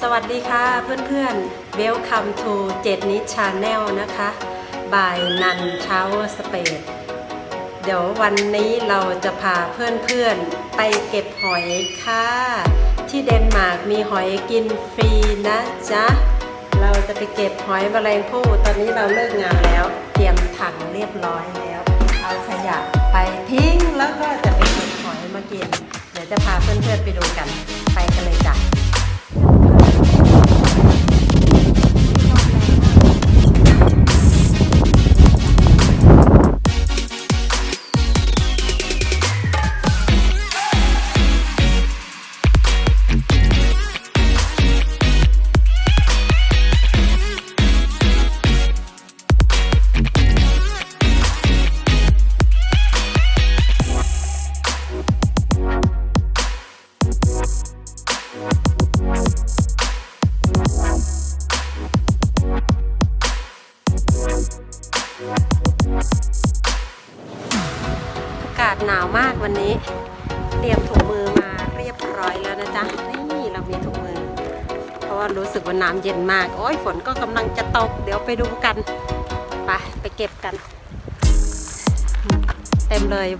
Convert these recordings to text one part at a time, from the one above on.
สวัสดีค่ะเพื่อนๆ Welcome to เจ็ดนิชาแนลนะคะบายนันเช้าสเปดเดี๋ยววันนี้เราจะพาเพื่อนๆ ไปเก็บหอยค่ะ ที่เดนมาร์กมีหอยกินฟรีนะจ๊ะ เราจะไปเก็บหอยแมลงภู่ตอนนี้เราเลิกงานแล้ว เตรียมถังเรียบร้อยแล้ว เอาขยะไปทิ้งแล้วก็จะไปเก็บหอยมากิน เดี๋ยวจะพาเพื่อนๆไปดูกัน ไปกันเลย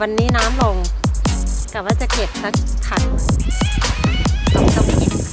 วันนี้น้ำลงกะว่าจะเก็บสักถังสองต้อง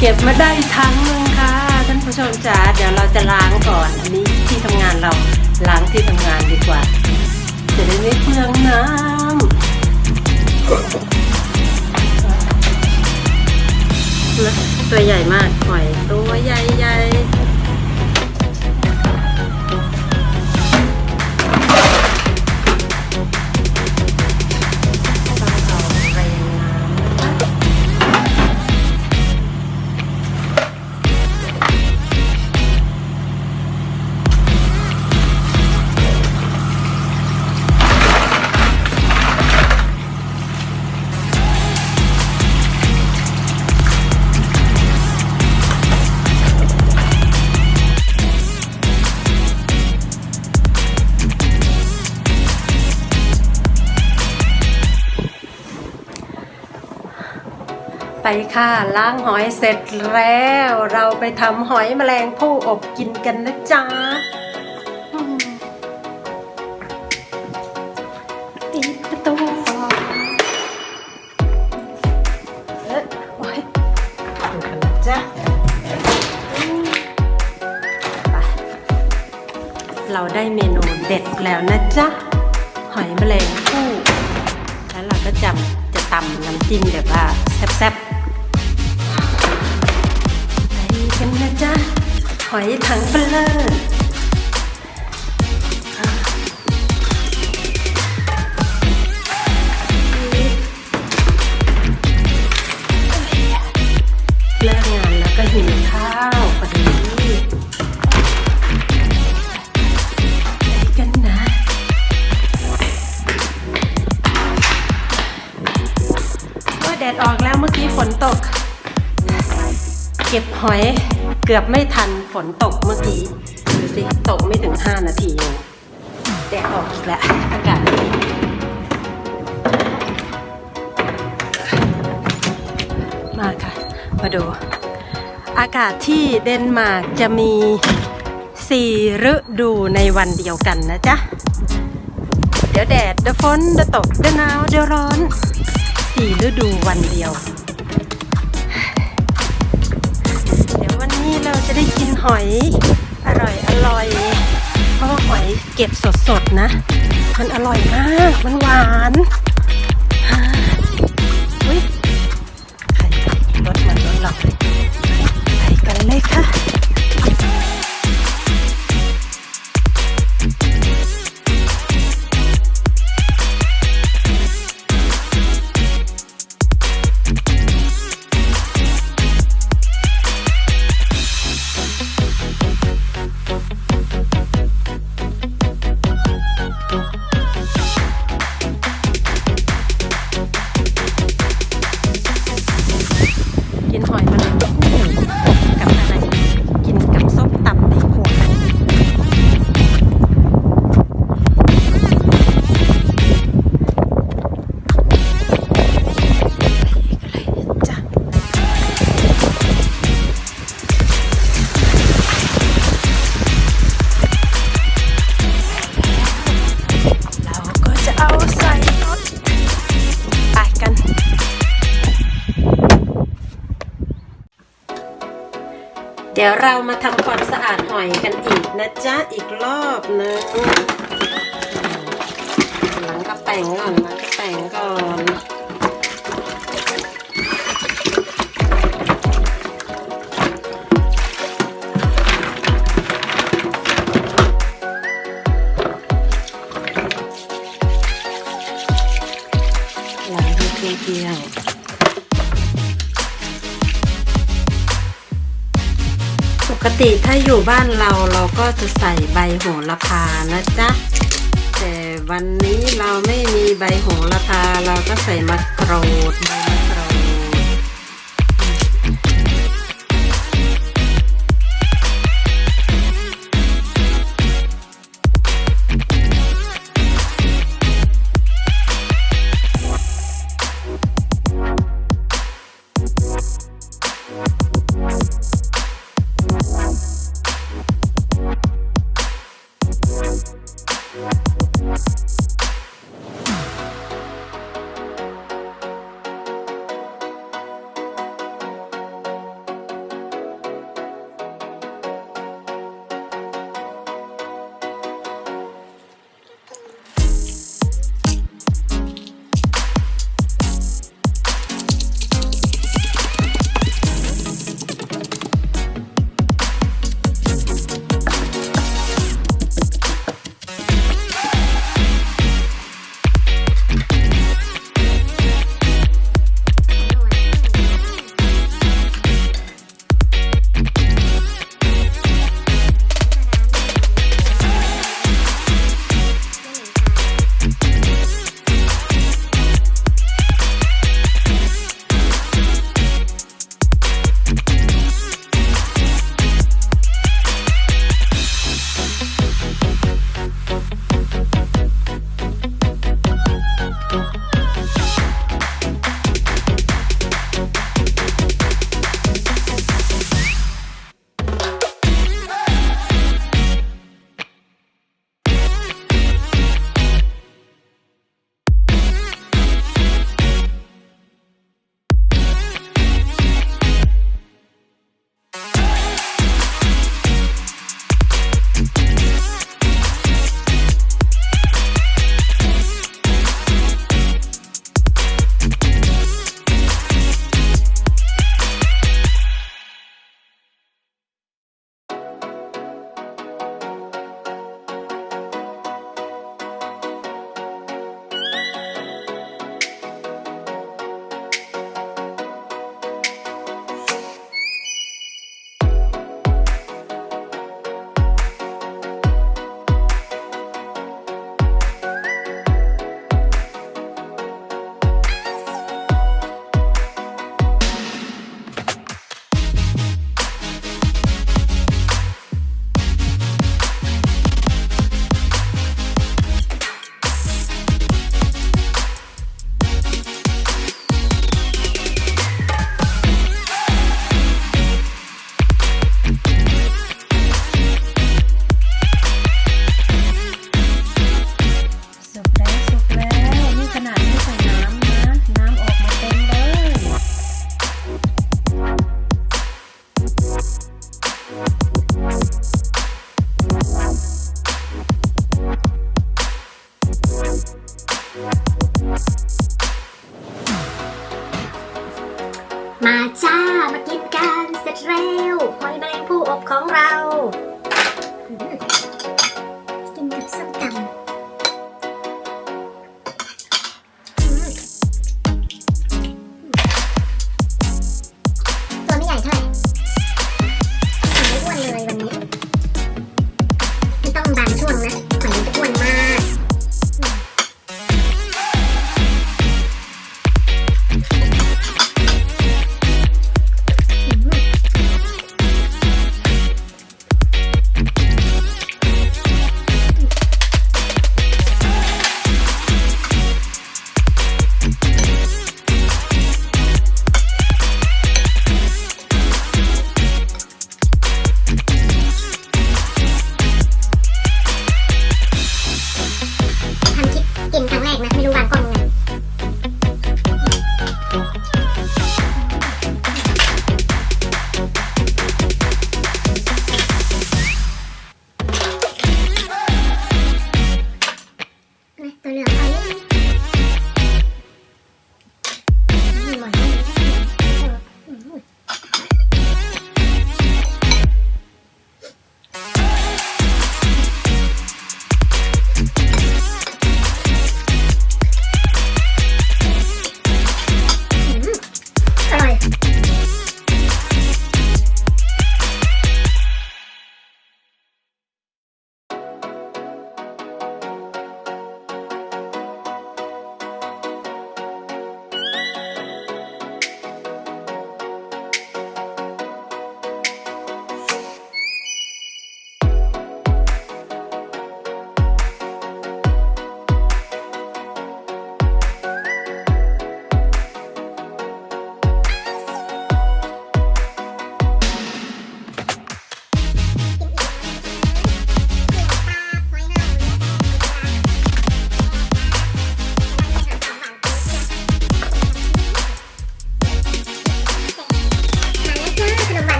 เก็บมาได้ทั้งหนึงค่ะ ท่านผู้ชมจ๋าเดี๋ยวเราจะล้างก่อนอันนี้ที่ทำงานเราล้างที่ทำงานดีกว่าจะได้ไม่เปลืองน้ำนะตัวใหญ่มากหอยตัวใหญ่ๆ ไปค่ะล้างหอยเสร็จแล้ว เราไปทำหอยแมลงภู่อบกินกันนะจ๊ะอืมปิดประตูก่อนเอ๊ะโอ๊ยดูกันนะจ๊ะอืมไปเราได้เมนูเด็ดแล้วนะจ๊ะ หอยแมลงภู่แล้วเราก็จำจะตำน้ำจิ้มแบบว่าแซ่บๆ จ๊ะ หอยถังเบลอเลิกงานแล้วก็หิวข้าวพอดีไปกันนะ ก็แดดออกแล้วเมื่อกี้ฝนตก เก็บหอย เกือบไม่ทันฝนตกเมื่อกี้ดูสิตกไม่ถึง 5 นาทีเองแดดออกอีกแล้วอากาศมาค่ะ มาดู อากาศที่เดนมาร์กจะมี4ฤดูในวันเดียวกันนะจ๊ะ เดี๋ยวแดดเดี๋ยวฝนเดี๋ยวตกเดี๋ยวหนาวเดี๋ยวร้อนสี่ฤดูวันเดียว อยอร่อยอร่อยเพราะว่าหอยเก็บสดๆนะ มันอร่อยมากมันหวานอ่าอุ้ยใครรถมันรถหลอกไปกันเลยค่ะ ดี๋ยวเรามาทำความสะอาดหอยกันอีกนะจ๊ะ อีกรอบนึงหลังก็แป้งก่อนหลังกระแป้งก่อน ถ้าอยู่บ้านเราเราก็จะใส่ใบโหระพานะจ๊ะ แต่วันนี้เราไม่มีใบโหระพาเราก็ใส่มะกรูดใบ มาจ้า มากินกันเสร็จเร็วหอยแมลงผู้อบของเรา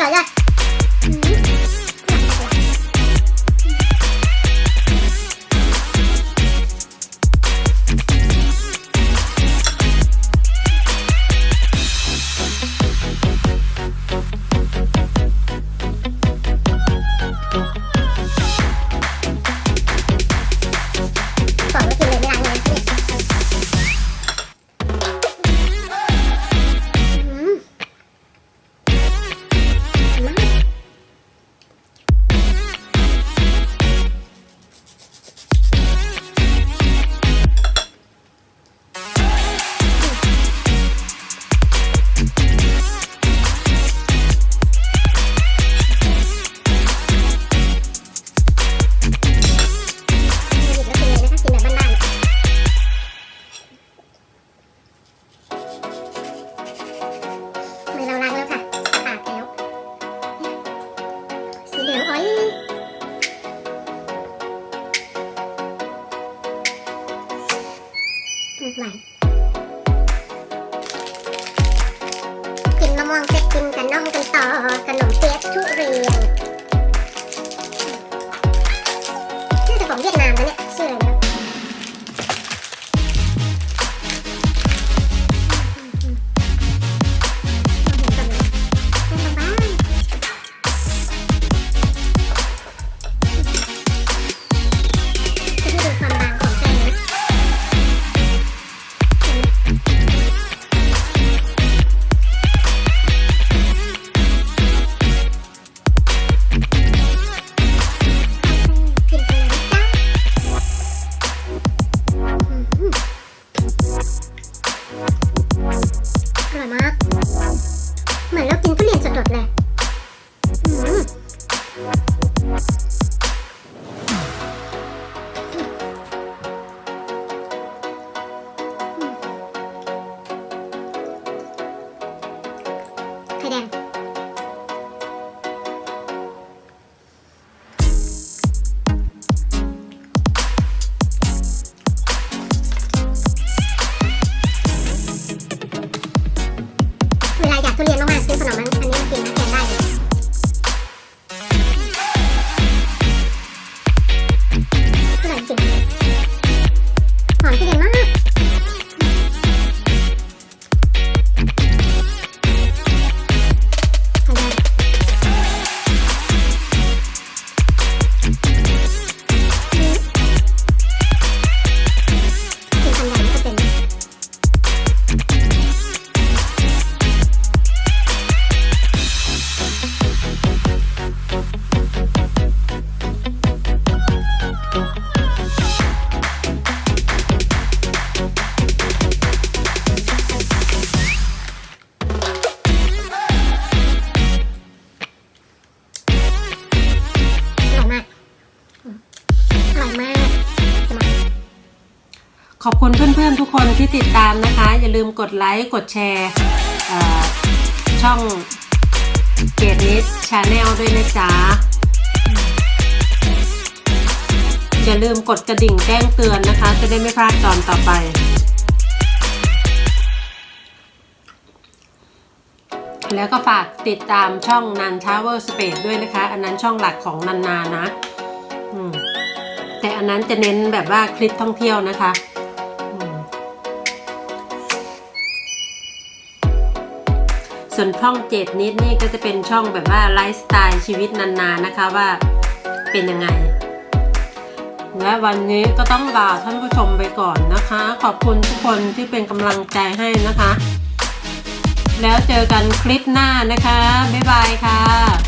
หว อย่าลืมกดไลค์ กดแชร์ช่องเกดนิสชาแนลด้วยนะจ๊ะ อย่าลืมกดกระดิ่งแจ้งเตือนนะคะ จะได้ไม่พลาดตอนต่อไป แล้วก็ฝากติดตามช่องนันทาวเวอร์สเปซด้วยนะคะ อันนั้นช่องหลักของนันนานะแต่อันนั้นจะเน้นแบบว่าคลิปท่องเที่ยวนะคะ ส่วนช่องเจ็ดนิดนี่ก็จะเป็นช่องแบบว่าไลฟ์สไตล์ชีวิตนานๆนะคะว่าเป็นยังไง และวันนี้ก็ต้องลาท่านผู้ชมไปก่อนนะคะ ขอบคุณทุกคนที่เป็นกำลังใจให้นะคะ แล้วเจอกันคลิปหน้านะคะ บ๊ายบายค่ะ